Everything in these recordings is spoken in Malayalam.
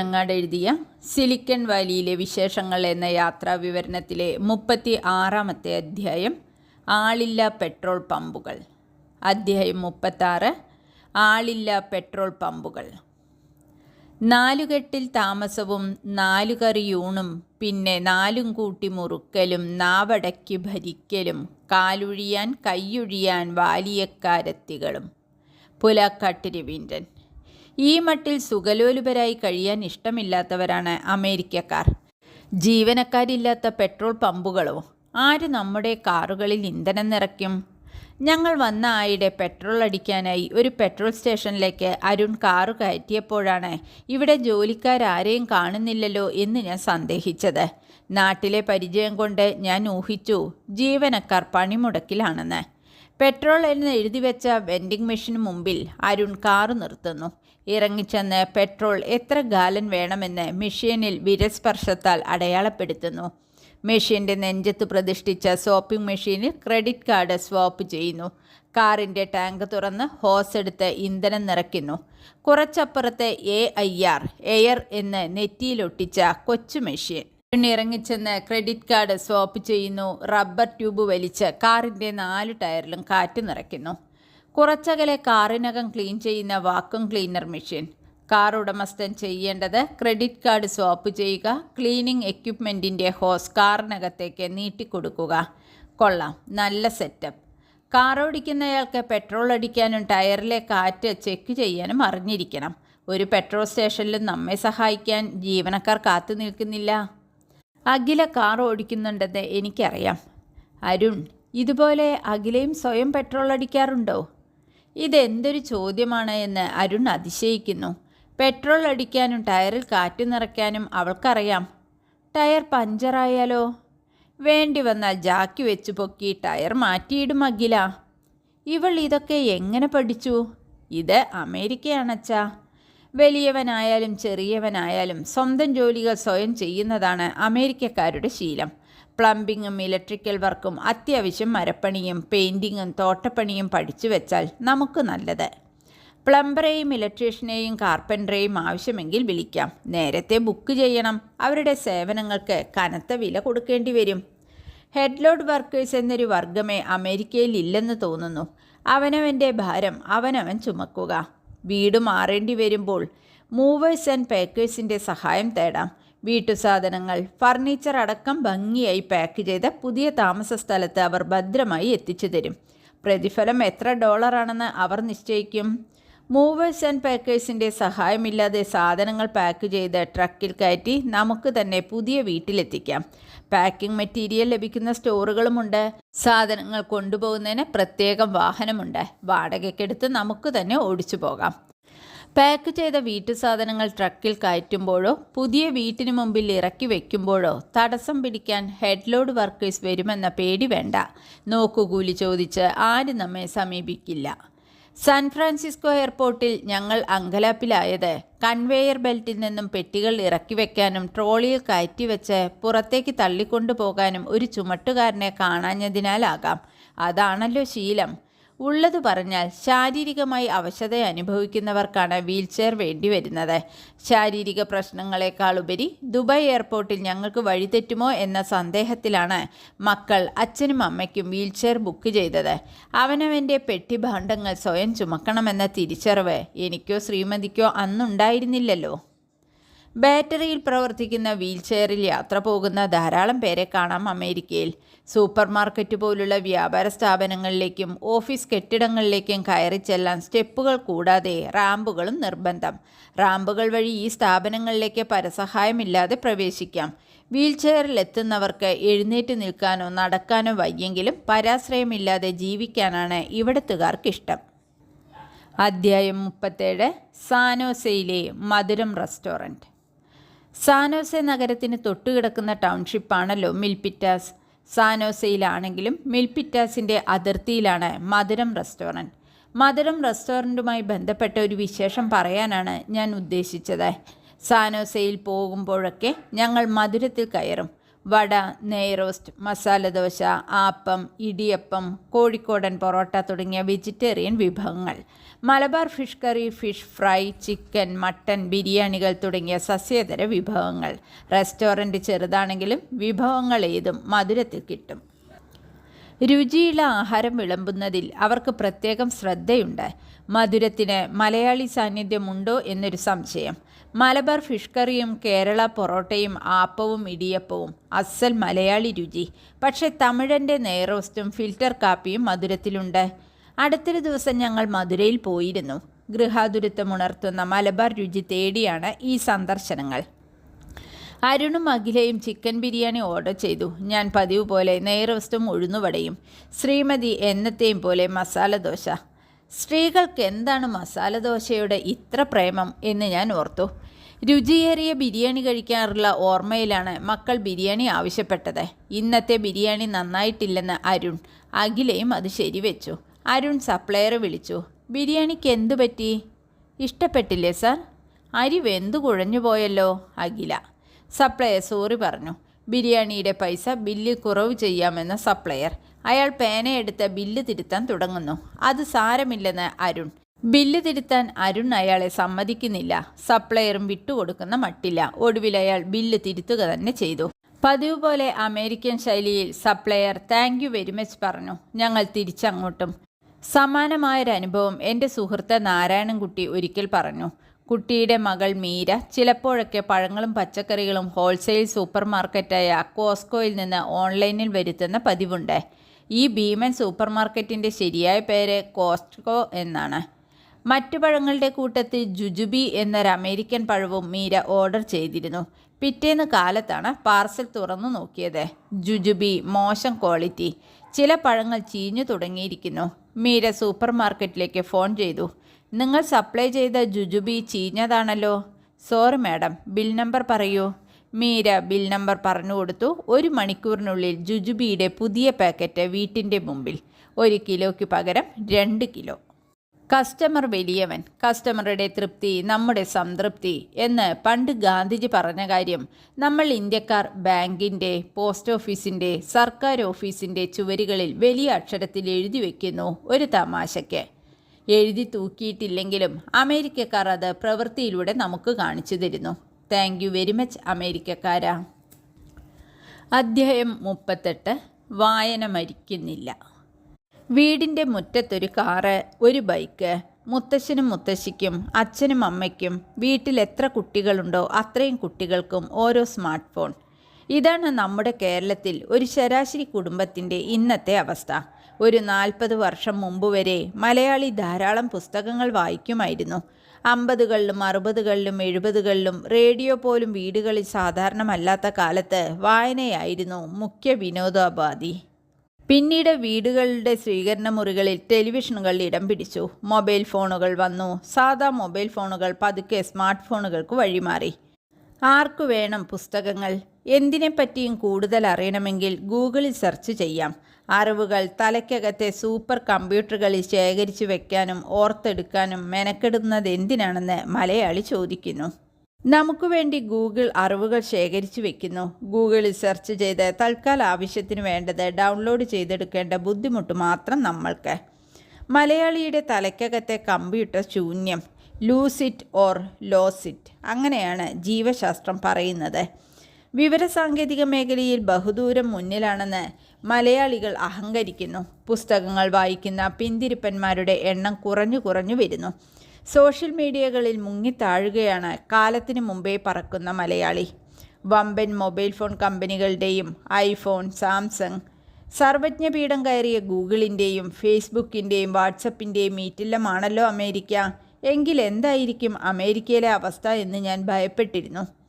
ചുനങ്ങാട് എഴുതിയ സിലിക്കൺ വാലിയിലെ വിശേഷങ്ങൾ എന്ന യാത്രാ വിവരണത്തിലെ മുപ്പത്തി ആറാമത്തെ അധ്യായം ആളില്ല പെട്രോൾ പമ്പുകൾ. അധ്യായം മുപ്പത്താറ് ആളില്ല പെട്രോൾ പമ്പുകൾ. നാലുകെട്ടിൽ താമസവും നാലുകറിയൂണും പിന്നെ നാലും കൂട്ടി മുറുക്കലും നാവടക്കി ഭരിക്കലും കാലൊഴിയാൻ കൈയൊഴിയാൻ വാലിയക്കാരത്തികളും. പുലക്കാട്ടിരി രവീന്ദ്രൻ. ഈ മട്ടിൽ സുഖലോലുപരായി കഴിയാൻ ഇഷ്ടമില്ലാത്തവരാണ് അമേരിക്കക്കാർ. ജീവനക്കാരില്ലാത്ത പെട്രോൾ പമ്പുകളോ ആര് നമ്മുടെ കാറുകളിൽ ഇന്ധനം നിറയ്ക്കും? ഞങ്ങൾ വന്ന ആയിടെ പെട്രോൾ അടിക്കാനായി ഒരു പെട്രോൾ സ്റ്റേഷനിലേക്ക് അരുൺ കാറ് കയറ്റിയപ്പോഴാണ് ഇവിടെ ജോലിക്കാരാരെയും കാണുന്നില്ലല്ലോ എന്ന് ഞാൻ സന്ദേഹിച്ചത്. നാട്ടിലെ പരിചയം കൊണ്ട് ഞാൻ ഊഹിച്ചു ജീവനക്കാർ പണിമുടക്കിലാണെന്ന്. പെട്രോൾ എന്ന് എഴുതി വെച്ച വെൻഡിംഗ് മെഷീന് മുമ്പിൽ അരുൺ കാറ് നിർത്തുന്നു. ഇറങ്ങിച്ചെന്ന് പെട്രോൾ എത്ര ഗാലൻ വേണമെന്ന് മെഷീനിൽ വിരസ്പർശത്താൽ അടയാളപ്പെടുത്തുന്നു. മെഷീന്റെ നെഞ്ചത്ത് പ്രതിഷ്ഠിച്ച സോപ്പിംഗ് മെഷീനിൽ ക്രെഡിറ്റ് കാർഡ് സ്വാപ്പ് ചെയ്യുന്നു. കാറിന്റെ ടാങ്ക് തുറന്ന് ഹോസ് എടുത്ത് ഇന്ധനം നിറയ്ക്കുന്നു. കുറച്ചപ്പുറത്ത് എ ഐ ആർ എയർ എന്ന് നെറ്റിയിലൊട്ടിച്ച കൊച്ചു മെഷീൻ. ഇറങ്ങിച്ചെന്ന് ക്രെഡിറ്റ് കാർഡ് സ്വാപ്പ് ചെയ്യുന്നു. റബ്ബർ ട്യൂബ് വലിച്ച് കാറിന്റെ നാല് ടയറിലും കാറ്റ് നിറയ്ക്കുന്നു. കുറച്ചകലെ കാറിനകം ക്ലീൻ ചെയ്യുന്ന വാക്വം ക്ലീനർ മെഷീൻ. കാർ ഉടമസ്ഥൻ ചെയ്യേണ്ടത് ക്രെഡിറ്റ് കാർഡ് സ്വാപ്പ് ചെയ്യുക ക്ലീനിങ് എക്യുപ്മെന്റിന്റെ ഹോസ് കാറിനകത്തേക്ക് നീട്ടിക്കൊടുക്കുക. കൊള്ളാം നല്ല സെറ്റപ്പ്. കാർ ഓടിക്കുന്നയാൾക്ക് പെട്രോൾ അടിക്കാനും ടയറിലെ കാറ്റ് ചെക്ക് ചെയ്യാനും അറിഞ്ഞിരിക്കണം. ഒരു പെട്രോൾ സ്റ്റേഷനിലും നമ്മെ സഹായിക്കാൻ ജീവനക്കാർ കാത്തു നിൽക്കുന്നില്ല. അഖില കാർ ഓടിക്കുന്നുണ്ടെന്ന് എനിക്കറിയാം. അരുൺ ഇതുപോലെ അഖിലയും സ്വയം പെട്രോൾ അടിക്കാറുണ്ടോ? ഇതെന്തൊരു ചോദ്യമാണ് എന്ന് അരുൺ അതിശയിക്കുന്നു. പെട്രോൾ അടിക്കാനും ടയറിൽ കാറ്റ് നിറയ്ക്കാനും അവൾക്കറിയാം. ടയർ പഞ്ചറായാലോ വേണ്ടി വന്നാൽ ജാക്കി വെച്ച് പൊക്കി ടയർ മാറ്റിയിടും അഖില. ഇവൾ ഇതൊക്കെ എങ്ങനെ പഠിച്ചു? ഇത് അമേരിക്കയാണച്ചാ വലിയവനായാലും ചെറിയവനായാലും സ്വന്തം ജോലികൾ സ്വയം ചെയ്യുന്നതാണ് അമേരിക്കക്കാരുടെ ശീലം. പ്ലംബിങ്ങും ഇലക്ട്രിക്കൽ വർക്കും അത്യാവശ്യം മരപ്പണിയും പെയിന്റിങ്ങും തോട്ടപ്പണിയും പഠിച്ചു വെച്ചാൽ നമുക്ക് നല്ലത്. പ്ലംബറേയും ഇലക്ട്രീഷ്യനെയും കാർപ്പന്ററേയും ആവശ്യമെങ്കിൽ വിളിക്കാം. നേരത്തെ ബുക്ക് ചെയ്യണം. അവരുടെ സേവനങ്ങൾക്ക് കനത്ത വില കൊടുക്കേണ്ടി വരും. ഹെഡ്ലോഡ് വർക്കേഴ്സ് എന്നൊരു വർഗമേ അമേരിക്കയിൽ ഇല്ലെന്ന് തോന്നുന്നു. അവനവന്റെ ഭാരം അവനവൻ ചുമക്കുക. വീട് മാറേണ്ടി വരുമ്പോൾ മൂവേഴ്സ് ആൻഡ് പാക്കേഴ്സിന്റെ സഹായം തേടാം. വീട്ടുസാധനങ്ങൾ ഫർണിച്ചർ അടക്കം ഭംഗിയായി പാക്ക് ചെയ്ത പുതിയ താമസ സ്ഥലത്ത് അവർ ഭദ്രമായി എത്തിച്ചു തരും. പ്രതിഫലം എത്ര ഡോളറാണെന്ന് അവർ നിശ്ചയിക്കും. മൂവേഴ്സ് ആൻഡ് പാക്കേഴ്സിന്റെ സഹായമില്ലാതെ സാധനങ്ങൾ പാക്ക് ചെയ്ത് ട്രക്കിൽ കയറ്റി നമുക്ക് തന്നെ പുതിയ വീട്ടിലെത്തിക്കാം. പാക്കിംഗ് മെറ്റീരിയൽ ലഭിക്കുന്ന സ്റ്റോറുകളുമുണ്ട്. സാധനങ്ങൾ കൊണ്ടുപോകുന്നതിന് പ്രത്യേകം വാഹനമുണ്ട്. വാടകയ്ക്കെടുത്ത് നമുക്ക് തന്നെ ഓടിച്ചു പോകാം. പാക്ക് ചെയ്ത വീട്ടു സാധനങ്ങൾ ട്രക്കിൽ കയറ്റുമ്പോഴോ പുതിയ വീട്ടിന് മുമ്പിൽ ഇറക്കി വയ്ക്കുമ്പോഴോ തടസ്സം പിടിക്കാൻ ഹെഡ്ലോഡ് വർക്കേഴ്സ് വരുമെന്ന പേടി വേണ്ട. നോക്കുകൂലി ചോദിച്ച് ആരും നമ്മെ സമീപിക്കില്ല. സാൻ ഫ്രാൻസിസ്കോ എയർപോർട്ടിൽ ഞങ്ങൾ അങ്കലാപ്പിലായത് കൺവെയർ ബെൽറ്റിൽ നിന്നും പെട്ടികൾ ഇറക്കി വെക്കാനും ട്രോളിയിൽ കയറ്റിവെച്ച് പുറത്തേക്ക് തള്ളിക്കൊണ്ടു പോകാനും ഒരു ചുമട്ടുകാരനെ കാണാഞ്ഞതിനാലാകാം. അതാണല്ലോ ശീലം. ഉള്ളത് പറഞ്ഞാൽ ശാരീരികമായി അവശത അനുഭവിക്കുന്നവർക്കാണ് വീൽചെയർ വേണ്ടി വരുന്നത് ശാരീരിക പ്രശ്നങ്ങളെക്കാൾ ഉപരി ദുബായ് എയർപോർട്ടിൽ ഞങ്ങൾക്ക് വഴിതെറ്റുമോ എന്ന സന്ദേഹത്തിലാണ് മക്കൾ അച്ഛനും അമ്മയ്ക്കും വീൽചെയർ ബുക്ക് ചെയ്തത്. അവനവന്റെ പെട്ടിഭാണ്ഡങ്ങൾ സ്വയം ചുമക്കണമെന്ന തിരിച്ചറിവ് എനിക്കോ ശ്രീമതിക്കോ അന്നുണ്ടായിരുന്നില്ലല്ലോ. ബാറ്ററിയിൽ പ്രവർത്തിക്കുന്ന വീൽചെയറിൽ യാത്ര പോകുന്ന ധാരാളം പേരെ കാണാം അമേരിക്കയിൽ. സൂപ്പർ മാർക്കറ്റ് പോലുള്ള വ്യാപാര സ്ഥാപനങ്ങളിലേക്കും ഓഫീസ് കെട്ടിടങ്ങളിലേക്കും കയറി ചെല്ലാൻ സ്റ്റെപ്പുകൾ കൂടാതെ റാമ്പുകളും നിർബന്ധം. റാമ്പുകൾ വഴി ഈ സ്ഥാപനങ്ങളിലേക്ക് പരസഹായമില്ലാതെ പ്രവേശിക്കാം. വീൽചെയറിലെത്തുന്നവർക്ക് എഴുന്നേറ്റ് നിൽക്കാനോ നടക്കാനോ വയ്യെങ്കിലും പരാശ്രയമില്ലാതെ ജീവിക്കാനാണ് ഇവിടത്തുകാർക്കിഷ്ടം. അധ്യായം മുപ്പത്തേഴ്. സാനോസയിലെ മധുരം റെസ്റ്റോറന്റ്. സാനോസെ നഗരത്തിന് തൊട്ടുകിടക്കുന്ന ടൗൺഷിപ്പാണല്ലോ മിൽപിറ്റാസ്. സാനോസയിലാണെങ്കിലും മിൽപിറ്റാസിന്റെ അതിർത്തിയിലാണ് മധുരം റെസ്റ്റോറന്റ് മധുരം റെസ്റ്റോറന്റുമായി ബന്ധപ്പെട്ട ഒരു വിശേഷം പറയാനാണ് ഞാൻ ഉദ്ദേശിച്ചത്. സാനോസയിൽ പോകുമ്പോഴൊക്കെ ഞങ്ങൾ മധുരത്തിൽ കയറും. വട നെയ്റോസ്റ്റ് മസാല ദോശ ആപ്പം ഇടിയപ്പം കോഴിക്കോടൻ പൊറോട്ട തുടങ്ങിയ വെജിറ്റേറിയൻ വിഭവങ്ങൾ. Malabar fish curry fish fry chicken mutton ബിരിയാണികൾ തുടങ്ങിയ സസ്യേതര വിഭവങ്ങൾ. റെസ്റ്റോറന്റ് ചെറുതാണെങ്കിലും വിഭവങ്ങൾ ഏതും മധുരത്തിൽ കിട്ടും. രുചിയുള്ള ആഹാരം വിളമ്പുന്നതിൽ അവർക്ക് പ്രത്യേകം ശ്രദ്ധയുണ്ട്. മധുരത്തിന് മലയാളി സാന്നിധ്യമുണ്ടോ എന്നൊരു സംശയം. മലബാർ ഫിഷ് കറിയും കേരള പൊറോട്ടയും ആപ്പവും ഇടിയപ്പവും. അസൽ മലയാളി രുചി. പക്ഷേ തമിഴന്റെ നെയ്റോസ്റ്റും ഫിൽറ്റർ കാപ്പിയും മധുരത്തിലുണ്ട്. അടുത്തൊരു ദിവസം ഞങ്ങൾ മധുരയിൽ പോയിരുന്നു. ഗൃഹാതുരത്വമുണർത്തുന്ന മലബാർ രുചി തേടിയാണ് ഈ സന്ദർശനങ്ങൾ. അരുണും അഖിലയും ചിക്കൻ ബിരിയാണി ഓർഡർ ചെയ്തു. ഞാൻ പതിവ് പോലെ നെയ്റോസ്റ്റും ഉഴുന്നുവടയും ശ്രീമതി എന്നത്തെയും പോലെ മസാല ദോശ സ്ത്രീകൾക്ക് എന്താണ് മസാല ദോശയുടെ ഇത്ര പ്രേമം എന്ന് ഞാൻ ഓർത്തു. രുചിയേറിയ ബിരിയാണി കഴിക്കാറുള്ള ഓർമ്മയിലാണ് മക്കൾ ബിരിയാണി ആവശ്യപ്പെട്ടത്. ഇന്നത്തെ ബിരിയാണി നന്നായിട്ടില്ലെന്ന് അരുൺ അഖിലയും അത് ശരിവെച്ചു. അരുൺ സപ്ലയറെ വിളിച്ചു. ബിരിയാണിക്ക് എന്തു പറ്റി? ഇഷ്ടപ്പെട്ടില്ലേ സാർ? അരി വെന്തു കുഴഞ്ഞു പോയല്ലോ? അഖില. സപ്ലയർ സോറി പറഞ്ഞു. ബിരിയാണിയുടെ പൈസ ബില്ല് കുറവ് ചെയ്യാമെന്ന സപ്ലയർ. അയാൾ പേനയെടുത്ത് ബില്ല് തിരുത്താൻ തുടങ്ങുന്നു. അത് സാരമില്ലെന്ന് അരുൺ. ബില്ല് തിരുത്താൻ അരുൺ അയാളെ സമ്മതിക്കുന്നില്ല. സപ്ലയറും വിട്ടുകൊടുക്കുന്ന മട്ടില്ല. ഒടുവിൽ അയാൾ ബില്ല് തിരുത്തുക തന്നെ ചെയ്തു. പതിവ് പോലെ അമേരിക്കൻ ശൈലിയിൽ supplier thank you very much പറഞ്ഞു. ഞങ്ങൾ തിരിച്ചങ്ങോട്ടും. സമാനമായൊരു അനുഭവം എന്റെ സുഹൃത്ത് നാരായണൻകുട്ടി ഒരിക്കൽ പറഞ്ഞു. കുട്ടിയുടെ മകൾ മീര ചിലപ്പോഴൊക്കെ പഴങ്ങളും പച്ചക്കറികളും ഹോൾസെയിൽ സൂപ്പർ മാർക്കറ്റായ കോസ്കോയിൽ നിന്ന് ഓൺലൈനിൽ വരുത്തുന്ന പതിവുണ്ട്. ഈ ഭീമൻ സൂപ്പർ മാർക്കറ്റിന്റെ ശരിയായ പേര് കോസ്റ്റ്കോ എന്നാണ്. മറ്റു പഴങ്ങളുടെ കൂട്ടത്തിൽ ജുജുബി എന്നൊരു അമേരിക്കൻ പഴവും മീര ഓർഡർ ചെയ്തിരുന്നു. പിറ്റേന്ന് കാലത്താണ് പാർസൽ തുറന്നു നോക്കിയത്. ജുജുബി മോശം ക്വാളിറ്റി. ചില പഴങ്ങൾ ചീഞ്ഞു തുടങ്ങിയിരിക്കുന്നു. മീര സൂപ്പർ മാർക്കറ്റിലേക്ക് ഫോൺ ചെയ്തു. നിങ്ങൾ സപ്ലൈ ചെയ്ത ജുജുബി ചീഞ്ഞതാണല്ലോ? സോറി മാഡം ബിൽ നമ്പർ പറയൂ. മീര ബിൽ നമ്പർ പറഞ്ഞു കൊടുത്തു. ഒരു മണിക്കൂറിനുള്ളിൽ ജുജുബിയുടെ പുതിയ പാക്കറ്റ് വീട്ടിന്റെ മുമ്പിൽ. ഒരു കിലോയ്ക്ക് പകരം രണ്ട് കിലോ. കസ്റ്റമർ വലിയവൻ കസ്റ്റമറുടെ തൃപ്തി നമ്മുടെ സംതൃപ്തി എന്ന് പണ്ട് ഗാന്ധിജി പറഞ്ഞ കാര്യം നമ്മൾ ഇന്ത്യക്കാർ ബാങ്കിന്റെ പോസ്റ്റ് ഓഫീസിന്റെ സർക്കാർ ഓഫീസിന്റെ ചുവരുകളിൽ വലിയ അക്ഷരത്തിൽ എഴുതി വയ്ക്കുന്നു ഒരു തമാശയ്ക്ക്. എഴുതി തൂക്കിയിട്ടില്ലെങ്കിലും അമേരിക്കക്കാർ അത് പ്രവൃത്തിയിലൂടെ നമുക്ക് കാണിച്ചു തരുന്നു. താങ്ക് യു വെരി മച്ച് അമേരിക്കക്കാരാ. അധ്യായം മുപ്പത്തെട്ട്. വായന മരിക്കുന്നില്ല വീടിന്റെ മുറ്റത്തൊരു കാറ് ഒരു ബൈക്ക് മുത്തശ്ശനും മുത്തശ്ശിക്കും അച്ഛനും അമ്മയ്ക്കും വീട്ടിൽ എത്ര കുട്ടികളുണ്ടോ അത്രയും കുട്ടികൾക്കും ഓരോ സ്മാർട്ട് ഫോൺ ഇതാണ് നമ്മുടെ കേരളത്തിൽ ഒരു ശരാശരി കുടുംബത്തിന്റെ ഇന്നത്തെ അവസ്ഥ. ഒരു നാൽപ്പത് വർഷം മുമ്പ് വരെ മലയാളി ധാരാളം പുസ്തകങ്ങൾ വായിക്കുമായിരുന്നു. അമ്പതുകളിലും അറുപതുകളിലും എഴുപതുകളിലും റേഡിയോ പോലും വീടുകളിൽ സാധാരണമല്ലാത്ത കാലത്ത് വായനയായിരുന്നു മുഖ്യ വിനോദോപാധി. പിന്നീട് വീടുകളുടെ സ്വീകരണ മുറികളിൽ ടെലിവിഷനുകൾ ഇടം പിടിച്ചു. മൊബൈൽ ഫോണുകൾ വന്നു. സാധാ മൊബൈൽ ഫോണുകൾ പതുക്കെ സ്മാർട്ട് ഫോണുകൾക്ക് വഴിമാറി. ആർക്കു വേണം പുസ്തകങ്ങൾ? എന്തിനെപ്പറ്റിയും കൂടുതൽ അറിയണമെങ്കിൽ ഗൂഗിളിൽ സെർച്ച് ചെയ്യാം. അറിവുകൾ തലയ്ക്കകത്തെ സൂപ്പർ കമ്പ്യൂട്ടറുകളിൽ ശേഖരിച്ചു വെക്കാനും ഓർത്തെടുക്കാനും മെനക്കെടുന്നത് എന്തിനാണെന്ന് മലയാളി ചോദിക്കുന്നു. നമുക്ക് വേണ്ടി ഗൂഗിൾ അറിവുകൾ ശേഖരിച്ചു വെക്കുന്നു. ഗൂഗിളിൽ സെർച്ച് ചെയ്ത് തൽക്കാല ആവശ്യത്തിന് വേണ്ടത് ഡൗൺലോഡ് ചെയ്തെടുക്കേണ്ട ബുദ്ധിമുട്ട് മാത്രം നമ്മൾക്ക്. മലയാളിയുടെ തലയ്ക്കകത്തെ കമ്പ്യൂട്ടർ ശൂന്യം ലൂസിറ്റ് ഓർ ലോസിറ്റ് അങ്ങനെയാണ് ജീവശാസ്ത്രം പറയുന്നത്. വിവരസാങ്കേതിക മേഖലയിൽ ബഹുദൂരം മുന്നിലാണെന്ന് മലയാളികൾ അഹങ്കരിക്കുന്നു. പുസ്തകങ്ങൾ വായിക്കുന്ന പിന്തിരിപ്പന്മാരുടെ എണ്ണം കുറഞ്ഞു കുറഞ്ഞു വരുന്നു. സോഷ്യൽ മീഡിയകളിൽ മുങ്ങിത്താഴുകയാണ് കാലത്തിന് മുമ്പേ പറക്കുന്ന മലയാളി. വമ്പൻ മൊബൈൽ ഫോൺ കമ്പനികളുടെയും ഐഫോൺ സാംസങ് സർവജ്ഞപീഠം കയറിയ ഗൂഗിളിന്റെയും ഫേസ്ബുക്കിന്റെയും വാട്സപ്പിന്റെയും മീറ്റില്ലമാണല്ലോ അമേരിക്ക. എങ്കിൽ എന്തായിരിക്കും അമേരിക്കയിലെ അവസ്ഥ എന്ന് ഞാൻ ഭയപ്പെട്ടിരുന്നു.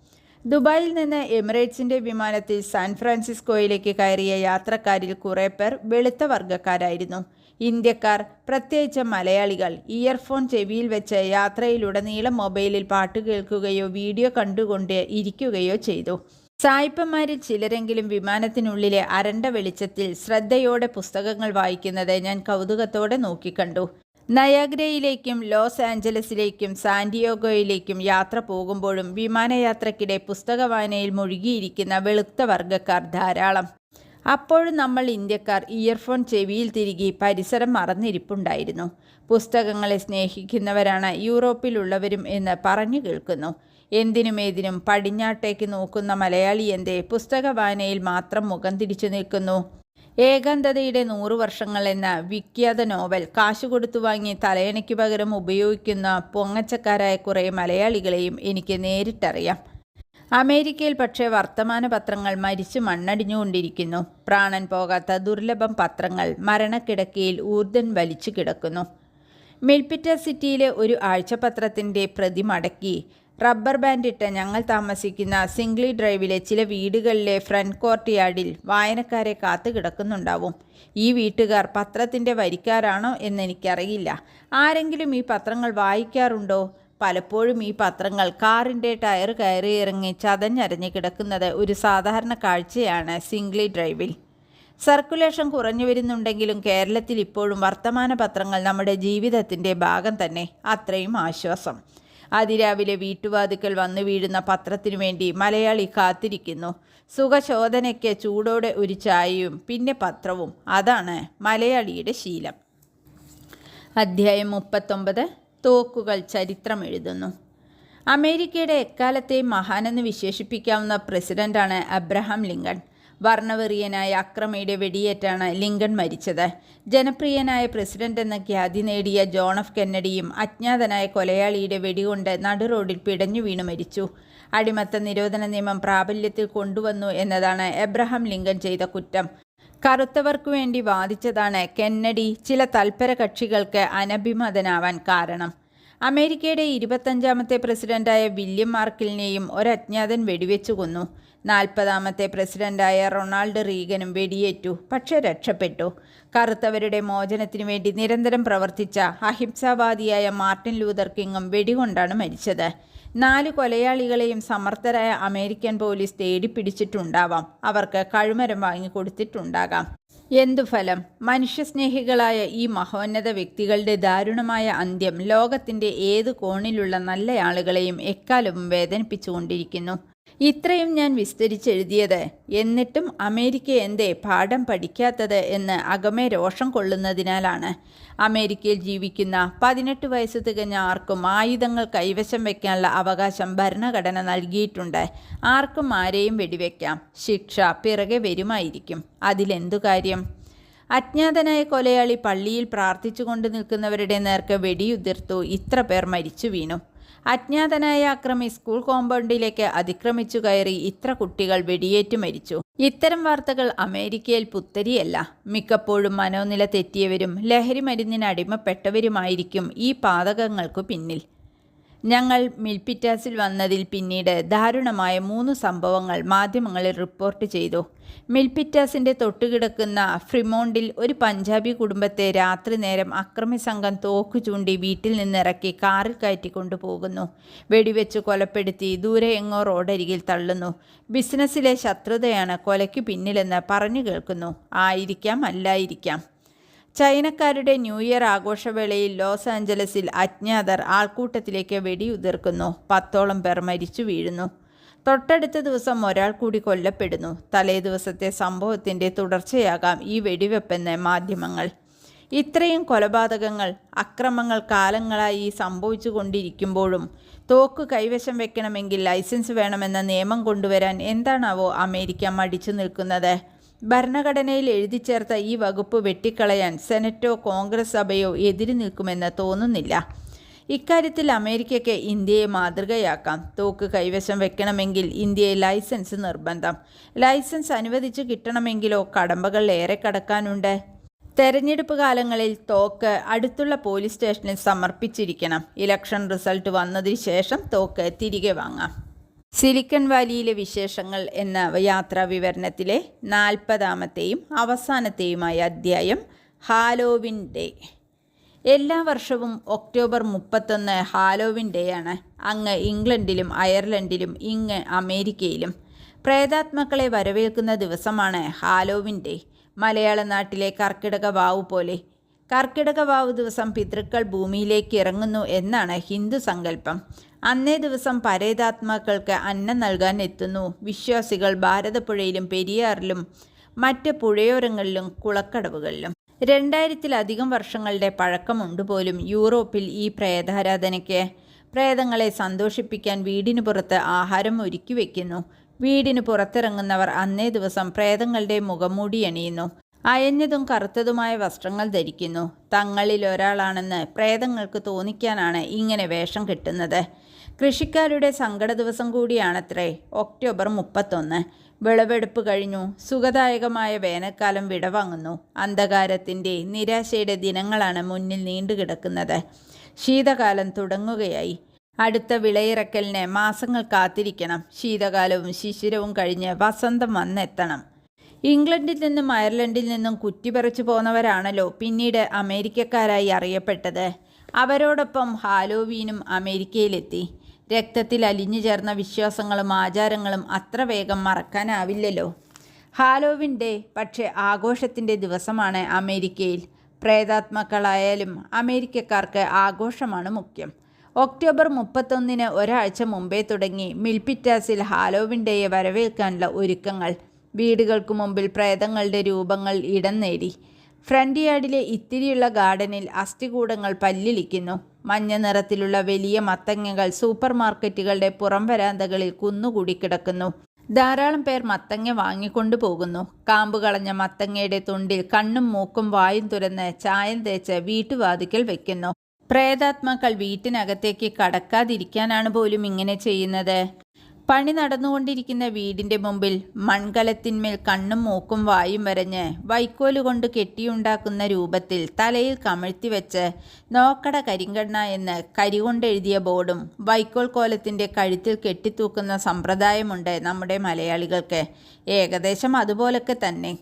ദുബായിൽ നിന്ന് എമിറേറ്റ്സിന്റെ വിമാനത്തിൽ സാൻ ഫ്രാൻസിസ്കോയിലേക്ക് കയറിയ യാത്രക്കാരിൽ കുറേ പേർ വെളുത്ത വർഗക്കാരായിരുന്നു. ഇന്ത്യക്കാർ പ്രത്യേകിച്ച് മലയാളികൾ ഇയർഫോൺ ചെവിയിൽ വെച്ച് യാത്രയിലുടനീളം മൊബൈലിൽ പാട്ട് കേൾക്കുകയോ വീഡിയോ കണ്ടുകൊണ്ട് ഇരിക്കുകയോ ചെയ്തു. സായിപ്പന്മാരിൽ ചിലരെങ്കിലും വിമാനത്തിനുള്ളിലെ അരണ്ട വെളിച്ചത്തിൽ ശ്രദ്ധയോടെ പുസ്തകങ്ങൾ വായിക്കുന്നത് ഞാൻ കൗതുകത്തോടെ നോക്കിക്കണ്ടു. നയാഗ്രയിലേക്കും ലോസ് ആഞ്ചലസിലേക്കും സാന്റിയോഗോയിലേക്കും യാത്ര പോകുമ്പോഴും വിമാനയാത്രയ്ക്കിടെ പുസ്തക വായനയിൽ മുഴുകിയിരിക്കുന്ന വെളുത്ത വർഗക്കാർ ധാരാളം. അപ്പോഴും നമ്മൾ ഇന്ത്യക്കാർ ഇയർഫോൺ ചെവിയിൽ തിരികെ പരിസരം മറന്നിരിപ്പുണ്ടായിരുന്നു. പുസ്തകങ്ങളെ സ്നേഹിക്കുന്നവരാണ് യൂറോപ്പിലുള്ളവരും എന്ന് പറഞ്ഞു കേൾക്കുന്നു. എന്തിനും ഏതിനും പടിഞ്ഞാട്ടേക്ക് നോക്കുന്ന മലയാളി എന്തേ പുസ്തക വായനയിൽ മാത്രം മുഖം തിരിച്ചു നിൽക്കുന്നു. ഏകാന്തതയുടെ നൂറു വർഷങ്ങൾ എന്ന വിഖ്യാത നോവൽ കാശു കൊടുത്തു വാങ്ങി തലയണയ്ക്ക് പകരം ഉപയോഗിക്കുന്ന പൊങ്ങച്ചക്കാരായ കുറേ മലയാളികളെയും എനിക്ക് നേരിട്ടറിയാം. അമേരിക്കയിൽ പക്ഷേ വർത്തമാന പത്രങ്ങൾ മരിച്ചു മണ്ണടിഞ്ഞുകൊണ്ടിരിക്കുന്നു. പ്രാണൻ പോകാത്ത ദുർലഭം പത്രങ്ങൾ മരണക്കിടക്കയിൽ ഊർദ്ധൻ വലിച്ചു കിടക്കുന്നു. മിൽപിറ്റ സിറ്റിയിലെ ഒരു ആഴ്ചപത്രത്തിന്റെ പ്രതി മടക്കി റബ്ബർ ബാൻഡ് ഇട്ട് ഞങ്ങൾ താമസിക്കുന്ന സിംഗ്ലി ഡ്രൈവിലെ ചില വീടുകളിലെ ഫ്രണ്ട് കോർട്ട് യാർഡിൽ വായനക്കാരെ കാത്തു കിടക്കുന്നുണ്ടാവും. ഈ വീട്ടുകാർ പത്രത്തിന്റെ വരിക്കാരാണോ എന്നെനിക്കറിയില്ല. ആരെങ്കിലും ഈ പത്രങ്ങൾ വായിക്കാറുണ്ടോ? പലപ്പോഴും ഈ പത്രങ്ങൾ കാറിന്റെ ടയർ കയറി ഇറങ്ങി ചതഞ്ഞരഞ്ഞ് കിടക്കുന്നത് ഒരു സാധാരണ കാഴ്ചയാണ് സിംഗ്ലി ഡ്രൈവിൽ. സർക്കുലേഷൻ കുറഞ്ഞു വരുന്നുണ്ടെങ്കിലും കേരളത്തിൽ ഇപ്പോഴും വർത്തമാന പത്രങ്ങൾ നമ്മുടെ ജീവിതത്തിന്റെ ഭാഗം തന്നെ. അത്രയും ആശ്വാസം. അതിരാവിലെ വീട്ടുവാതുക്കൽ വന്നു വീഴുന്ന പത്രത്തിനു വേണ്ടി മലയാളി കാത്തിരിക്കുന്നു. സുഖശോധനയ്ക്ക് ചൂടോടെ ഒരു ചായയും പിന്നെ പത്രവും. അതാണ് മലയാളിയുടെ ശീലം. അധ്യായം മുപ്പത്തൊമ്പത്. തോക്കുകൾ ചരിത്രം എഴുതുന്നു അമേരിക്കയുടെ എക്കാലത്തെയും മഹാനെന്ന് വിശേഷിപ്പിക്കാവുന്ന പ്രസിഡന്റാണ് അബ്രഹാം ലിങ്കൺ. വർണവെറിയനായ അക്രമയുടെ വെടിയേറ്റാണ് ലിങ്കൺ മരിച്ചത്. ജനപ്രിയനായ പ്രസിഡന്റ് എന്ന ഖ്യാതി നേടിയ ജോൺ എഫ് കെന്നഡിയും അജ്ഞാതനായ കൊലയാളിയുടെ വെടികൊണ്ട് നടുറോഡിൽ പിടഞ്ഞു വീണു മരിച്ചു. അടിമത്ത നിരോധന നിയമം പ്രാബല്യത്തിൽ കൊണ്ടുവന്നു എന്നതാണ് എബ്രഹാം ലിങ്കൺ ചെയ്ത കുറ്റം. കറുത്തവർക്കു വേണ്ടി വാദിച്ചതാണ് കെന്നഡി ചില തൽപര കക്ഷികൾക്ക് അനഭിമതനാവാൻ കാരണം. അമേരിക്കയുടെ ഇരുപത്തഞ്ചാമത്തെ പ്രസിഡന്റായ വില്യം മാർക്കിലിനെയും ഒരജ്ഞാതൻ വെടിവെച്ചു കൊന്നു. നാൽപ്പതാമത്തെ പ്രസിഡന്റായ റൊണാൾഡ് റീഗനും വെടിയേറ്റു പക്ഷേ രക്ഷപ്പെട്ടു. കറുത്തവരുടെ മോചനത്തിനു വേണ്ടി നിരന്തരം പ്രവർത്തിച്ച അഹിംസാവാദിയായ മാർട്ടിൻ ലൂതർ കിങ്ങും വെടികൊണ്ടാണ് മരിച്ചത്. നാല് കൊലയാളികളെയും സമർത്ഥരായ അമേരിക്കൻ പോലീസ് തേടിപ്പിടിച്ചിട്ടുണ്ടാവാം. അവർക്ക് കഴുമരം വാങ്ങിക്കൊടുത്തിട്ടുണ്ടാകാം എന്തു ഫലം? മനുഷ്യസ്നേഹികളായ ഈ മഹോന്നത വ്യക്തികളുടെ ദാരുണമായ അന്ത്യം ലോകത്തിന്റെ ഏത് കോണിലുള്ള നല്ല ആളുകളെയും എക്കാലവും വേദനിപ്പിച്ചുകൊണ്ടിരിക്കുന്നു. ഇത്രയും ഞാൻ വിസ്തരിച്ചെഴുതിയത്. എന്നിട്ടും അമേരിക്ക എന്തേ പാഠം പഠിക്കാത്തത് എന്ന് അകമേ രോഷം കൊള്ളുന്നതിനാലാണ്. അമേരിക്കയിൽ ജീവിക്കുന്ന പതിനെട്ട് വയസ്സ് തികഞ്ഞ ആർക്കും ആയുധങ്ങൾ കൈവശം വയ്ക്കാനുള്ള അവകാശം ഭരണഘടന നൽകിയിട്ടുണ്ട്. ആർക്കും ആരെയും വെടിവെക്കാം. ശിക്ഷ പിറകെ വരുമായിരിക്കും. അതിലെന്തു കാര്യം? അജ്ഞാതനായ കൊലയാളി പള്ളിയിൽ പ്രാർത്ഥിച്ചുകൊണ്ട് നിൽക്കുന്നവരുടെ നേർക്ക് വെടിയുതിർത്തു ഇത്ര പേർ മരിച്ചു വീണു. അജ്ഞാതനായ അക്രമി സ്കൂൾ കോമ്പൗണ്ടിലേക്ക് അതിക്രമിച്ചു കയറി ഇത്ര കുട്ടികൾ വെടിയേറ്റ് മരിച്ചു. ഇത്തരം വാർത്തകൾ അമേരിക്കയിൽ പുത്തരിയല്ല. മിക്കപ്പോഴും മനോനില തെറ്റിയവരും ലഹരി മരുന്നിന് അടിമപ്പെട്ടവരുമായിരിക്കും ഈ പാതകങ്ങൾക്കു പിന്നിൽ. ഞങ്ങൾ മിൽപിറ്റാസിൽ വന്നതിൽ പിന്നീട് ദാരുണമായ മൂന്ന് സംഭവങ്ങൾ മാധ്യമങ്ങളിൽ റിപ്പോർട്ട് ചെയ്തു. മിൽപിറ്റാസിന്റെ തൊട്ടുകിടക്കുന്ന ഫ്രിമോണ്ടിൽ ഒരു പഞ്ചാബി കുടുംബത്തെ രാത്രി നേരം അക്രമി സംഘം തോക്കു ചൂണ്ടി വീട്ടിൽ നിന്നിറക്കി കാറിൽ കയറ്റി കൊണ്ടുപോകുന്നു. വെടിവെച്ച് കൊലപ്പെടുത്തി ദൂരെ എങ്ങോ റോഡരികിൽ തള്ളുന്നു. ബിസിനസ്സിലെ ശത്രുതയാണ് കൊലയ്ക്ക് പിന്നിലെന്ന് പറഞ്ഞു കേൾക്കുന്നു. ആയിരിക്കാം അല്ലായിരിക്കാം. ചൈനക്കാരുടെ ന്യൂ ഇയർ ആഘോഷവേളയിൽ ലോസ് ആഞ്ചലസിൽ അജ്ഞാതർ ആൾക്കൂട്ടത്തിലേക്ക് വെടിയുതിർക്കുന്നു. പത്തോളം പേർ മരിച്ചു വീഴുന്നു. തൊട്ടടുത്ത ദിവസം ഒരാൾ കൂടി കൊല്ലപ്പെടുന്നു. തലേ ദിവസത്തെ സംഭവത്തിന്റെ തുടർച്ചയാകാം ഈ വെടിവെപ്പെന്ന് മാധ്യമങ്ങൾ. ഇത്രയും കൊലപാതകങ്ങൾ അക്രമങ്ങൾ കാലങ്ങളായി സംഭവിച്ചു കൊണ്ടിരിക്കുമ്പോഴും തോക്ക് കൈവശം വെക്കണമെങ്കിൽ ലൈസൻസ് വേണമെന്ന നിയമം കൊണ്ടുവരാൻ എന്താണാവോ അമേരിക്ക മടിച്ചു നിൽക്കുന്നത്? ഭരണഘടനയിൽ എഴുതി ചേർത്ത ഈ വകുപ്പ് വെട്ടിക്കളയാൻ സെനറ്റോ കോൺഗ്രസ് സഭയോ എതിരി നിൽക്കുമെന്ന് തോന്നുന്നില്ല. ഇക്കാര്യത്തിൽ അമേരിക്കയ്ക്ക് ഇന്ത്യയെ മാതൃകയാക്കാം. തോക്ക് കൈവശം വെക്കണമെങ്കിൽ ഇന്ത്യയെ ലൈസൻസ് നിർബന്ധം. ലൈസൻസ് അനുവദിച്ചു കിട്ടണമെങ്കിലോ കടമ്പകൾ ഏറെ കടക്കാനുണ്ട്. തെരഞ്ഞെടുപ്പ് കാലങ്ങളിൽ തോക്ക് അടുത്തുള്ള പോലീസ് സ്റ്റേഷനിൽ സമർപ്പിച്ചിരിക്കണം. ഇലക്ഷൻ റിസൾട്ട് വന്നതിന് ശേഷം തോക്ക് തിരികെ വാങ്ങാം. സിലിക്കൺ വാലിയിലെ വിശേഷങ്ങൾ എന്ന യാത്രാ വിവരണത്തിലെ നാൽപ്പതാമത്തെയും അവസാനത്തെയുമായ അധ്യായം ഹാലോവിൻ ഡേ. എല്ലാ വർഷവും ഒക്ടോബർ മുപ്പത്തൊന്ന് ഹാലോവിൻ ഡേ ആണ്. അങ്ങ് ഇംഗ്ലണ്ടിലും അയർലൻഡിലും ഇങ്ങ് അമേരിക്കയിലും. പ്രേതാത്മക്കളെ വരവേൽക്കുന്ന ദിവസമാണ് ഹാലോവിൻ ഡേ. മലയാള നാട്ടിലെ കർക്കിടക വാവു പോലെ കർക്കിടക വാവ് ദിവസം പിതൃക്കൾ ഭൂമിയിലേക്ക് ഇറങ്ങുന്നു എന്നാണ് ഹിന്ദു സങ്കല്പം. അന്നേ ദിവസം പരേതാത്മാക്കൾക്ക് അന്നം നൽകാൻ എത്തുന്നു. വിശ്വാസികൾ ഭാരതപ്പുഴയിലും പെരിയാറിലും മറ്റ് പുഴയോരങ്ങളിലും കുളക്കടവുകളിലും. രണ്ടായിരത്തിലധികം വർഷങ്ങളുടെ പഴക്കമുണ്ട് പോലും യൂറോപ്പിൽ ഈ പ്രേതാരാധനയ്ക്ക്. പ്രേതങ്ങളെ സന്തോഷിപ്പിക്കാൻ വീടിന് പുറത്ത് ആഹാരം ഒരുക്കി വയ്ക്കുന്നു വീടിന് പുറത്തിറങ്ങുന്നവർ അന്നേ ദിവസം പ്രേതങ്ങളുടെ മുഖംമൂടി അണിയുന്നു. അയഞ്ഞതും കറുത്തതുമായ വസ്ത്രങ്ങൾ ധരിക്കുന്നു. തങ്ങളിൽ ഒരാളാണെന്ന് പ്രേതങ്ങൾക്ക് തോന്നിക്കാനാണ് ഇങ്ങനെ വേഷം കെട്ടുന്നത്. കൃഷിക്കാരുടെ സങ്കട ദിവസം കൂടിയാണത്രേ ഒക്ടോബർ മുപ്പത്തൊന്ന്. വിളവെടുപ്പ് കഴിഞ്ഞു. സുഖദായകമായ വേനൽക്കാലം വിടവാങ്ങുന്നു. അന്ധകാരത്തിന്റെ നിരാശയുടെ ദിനങ്ങളാണ് മുന്നിൽ നീണ്ടുകിടക്കുന്നത്. ശീതകാലം തുടങ്ങുകയായി. അടുത്ത വിളയിറക്കലിന് മാസങ്ങൾ കാത്തിരിക്കണം. ശീതകാലവും ശിശിരവും കഴിഞ്ഞ് വസന്തം വന്നെത്തണം. ഇംഗ്ലണ്ടിൽ നിന്നും അയർലൻഡിൽ നിന്നും കുറ്റിപ്പറിച്ചു പോന്നവരാണല്ലോ പിന്നീട് അമേരിക്കക്കാരായി അറിയപ്പെട്ടത്. അവരോടൊപ്പം ഹാലോവീനും അമേരിക്കയിലെത്തി. രക്തത്തിൽ അലിഞ്ഞു ചേർന്ന വിശ്വാസങ്ങളും ആചാരങ്ങളും അത്ര വേഗം മറക്കാനാവില്ലല്ലോ. ഹാലോവിൻ ഡേ പക്ഷേ ആഘോഷത്തിന്റെ ദിവസമാണ് അമേരിക്കയിൽ. പ്രേതാത്മക്കളായാലും അമേരിക്കക്കാർക്ക് ആഘോഷമാണ് മുഖ്യം. ഒക്ടോബർ മുപ്പത്തൊന്നിന് ഒരാഴ്ച മുമ്പേ തുടങ്ങി മിൽപിറ്റാസിൽ ഹാലോവിൻ ഡേയെ വരവേൽക്കാനുള്ള ഒരുക്കങ്ങൾ വീടുകൾക്ക് മുമ്പിൽ പ്രേതങ്ങളുടെ രൂപങ്ങൾ ഇടം നേടി. ഫ്രണ്ട് യാർഡിലെ ഇത്തിരിയുള്ള ഗാർഡനിൽ അസ്ഥികൂടങ്ങൾ പല്ലിളിക്കുന്നു. മഞ്ഞ നിറത്തിലുള്ള വലിയ മത്തങ്ങകൾ സൂപ്പർ മാർക്കറ്റുകളുടെ പുറം വരാന്തകളിൽ കുന്നുകൂടി കിടക്കുന്നു. ധാരാളം പേർ മത്തങ്ങ വാങ്ങിക്കൊണ്ടു പോകുന്നു. കാമ്പ് കളഞ്ഞ മത്തങ്ങയുടെ തുണ്ടിൽ കണ്ണും മൂക്കും വായും തുരന്ന് ചായം തേച്ച് വീട്ടുവാതിക്കൽ വെക്കുന്നു. പ്രേതാത്മാക്കൾ വീട്ടിനകത്തേക്ക് കടക്കാതിരിക്കാനാണ് പോലും ഇങ്ങനെ ചെയ്യുന്നത്. പണി നടന്നുകൊണ്ടിരിക്കുന്ന വീടിന്റെ മുമ്പിൽ മൺകലത്തിന്മേൽ കണ്ണും മൂക്കും വായും വരഞ്ഞ് വൈക്കോലുകൊണ്ട് കെട്ടിയുണ്ടാക്കുന്ന രൂപത്തിൽ തലയിൽ കമഴ്ത്തി വെച്ച് നോക്കട കരിങ്കണ്ണ എന്ന് കരികൊണ്ടെഴുതിയ ബോർഡും വൈക്കോൽ കോലത്തിന്റെ കഴുത്തിൽ കെട്ടിത്തൂക്കുന്ന സമ്പ്രദായമുണ്ട് നമ്മുടെ മലയാളികൾക്ക്. ഏകദേശം അതുപോലൊക്കെ തന്നെ.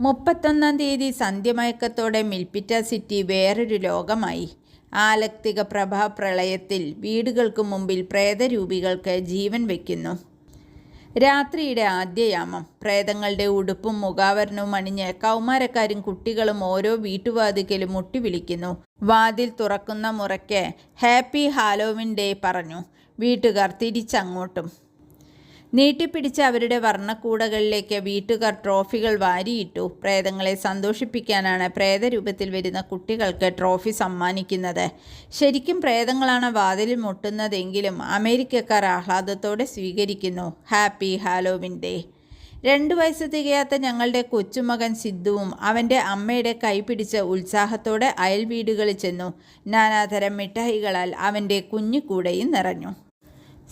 മുപ്പത്തൊന്നാം തീയതി സന്ധ്യമയക്കത്തോടെ മിൽപ്പിറ്റ സിറ്റി വേറൊരു ലോകമായി. ആലക്തിക പ്രഭാപ്രളയത്തിൽ വീടുകൾക്ക് മുമ്പിൽ പ്രേതരൂപികൾക്ക് ജീവൻ വയ്ക്കുന്നു. രാത്രിയുടെ ആദ്യയാമം. പ്രേതങ്ങളുടെ ഉടുപ്പും മുഖാവരണവും അണിഞ്ഞ് കൗമാരക്കാരും കുട്ടികളും ഓരോ വീട്ടുവാതിക്കലും മുട്ടിവിളിക്കുന്നു. വാതിൽ തുറക്കുന്ന മുറയ്ക്ക് ഹാപ്പി ഹാലോവിൻ ഡേ പറഞ്ഞു. വീട്ടുകാർ തിരിച്ചങ്ങോട്ടും. നീട്ടിപ്പിടിച്ച അവരുടെ വർണക്കൂടകളിലേക്ക് വീട്ടുകാർ ട്രോഫികൾ വാരിയിട്ടു പ്രേതങ്ങളെ സന്തോഷിപ്പിക്കാനാണ് പ്രേതരൂപത്തിൽ വരുന്ന കുട്ടികൾക്ക് ട്രോഫി സമ്മാനിക്കുന്നത്. ശരിക്കും പ്രേതങ്ങളാണ് വാതിലിൽ മുട്ടുന്നതെങ്കിലും അമേരിക്കക്കാർ ആഹ്ലാദത്തോടെ സ്വീകരിക്കുന്നു. Happy Halloween day. രണ്ടു വയസ്സ് തികയാത്ത ഞങ്ങളുടെ കൊച്ചുമകൻ സിദ്ധുവും അവന്റെ അമ്മയുടെ കൈപിടിച്ച് ഉത്സാഹത്തോടെ അയൽവീടുകളിൽ ചെന്നു. നാനാതരം മിഠായികളാൽ അവന്റെ കുഞ്ഞുകൂടെയും നിറഞ്ഞു.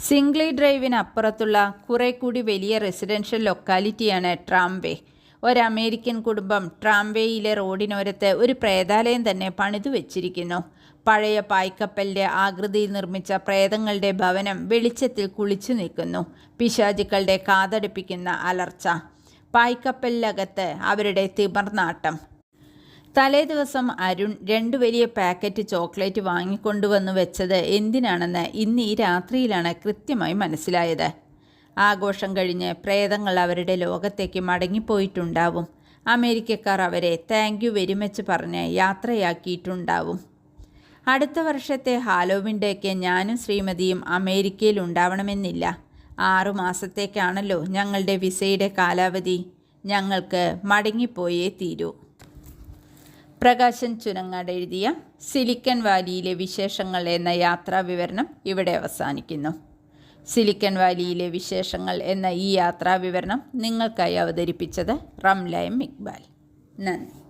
സിംഗ്ലി ഡ്രൈവിനപ്പുറത്തുള്ള കുറെ കൂടി വലിയ റെസിഡൻഷ്യൽ ലൊക്കാലിറ്റിയാണ് ട്രാംവേ. ഒരു അമേരിക്കൻ കുടുംബം ട്രാംവേയിലെ റോഡിനോരത്ത് ഒരു പ്രേതാലയം തന്നെ പണിതു വെച്ചിരിക്കുന്നു. പഴയ പായ്ക്കപ്പലിന്റെ ആകൃതിയിൽ നിർമ്മിച്ച പ്രേതങ്ങളുടെ ഭവനം വെളിച്ചത്തിൽ കുളിച്ചു നിൽക്കുന്നു. പിശാചുക്കളുടെ കാതടുപ്പിക്കുന്ന അലർച്ച. പായ്ക്കപ്പലിനകത്ത് അവരുടെ തിമർനാട്ടം. തലേ ദിവസം അരുൺ രണ്ട് വലിയ പാക്കറ്റ് ചോക്ലേറ്റ് വാങ്ങിക്കൊണ്ടുവന്നു വെച്ചത് എന്തിനാണെന്ന് ഇന്ന് ഈ രാത്രിയിലാണ് കൃത്യമായി മനസ്സിലായത്. ആഘോഷം കഴിഞ്ഞ് പ്രേതങ്ങൾ അവരുടെ ലോകത്തേക്ക് മടങ്ങിപ്പോയിട്ടുണ്ടാവും. അമേരിക്കക്കാർ അവരെ താങ്ക് യു വെരി മച്ച് പറഞ്ഞ് യാത്രയാക്കിയിട്ടുണ്ടാവും. അടുത്ത വർഷത്തെ ഹാലോവിന്റെയൊക്കെ ഞാനും ശ്രീമതിയും അമേരിക്കയിൽ ഉണ്ടാവണമെന്നില്ല. ആറു മാസത്തേക്കാണല്ലോ ഞങ്ങളുടെ വിസയുടെ കാലാവധി. ഞങ്ങൾക്ക് മടങ്ങിപ്പോയേ തീരൂ. പ്രകാശൻ ചുനങ്ങാട് എഴുതിയ സിലിക്കൻ വാലിയിലെ വിശേഷങ്ങൾ എന്ന യാത്രാ വിവരണം ഇവിടെ അവസാനിക്കുന്നു. സിലിക്കൻ വാലിയിലെ വിശേഷങ്ങൾ എന്ന ഈ യാത്രാ വിവരണം നിങ്ങൾക്കായി അവതരിപ്പിച്ചത് റംലയം ഇക്ബാൽ നന്ദി.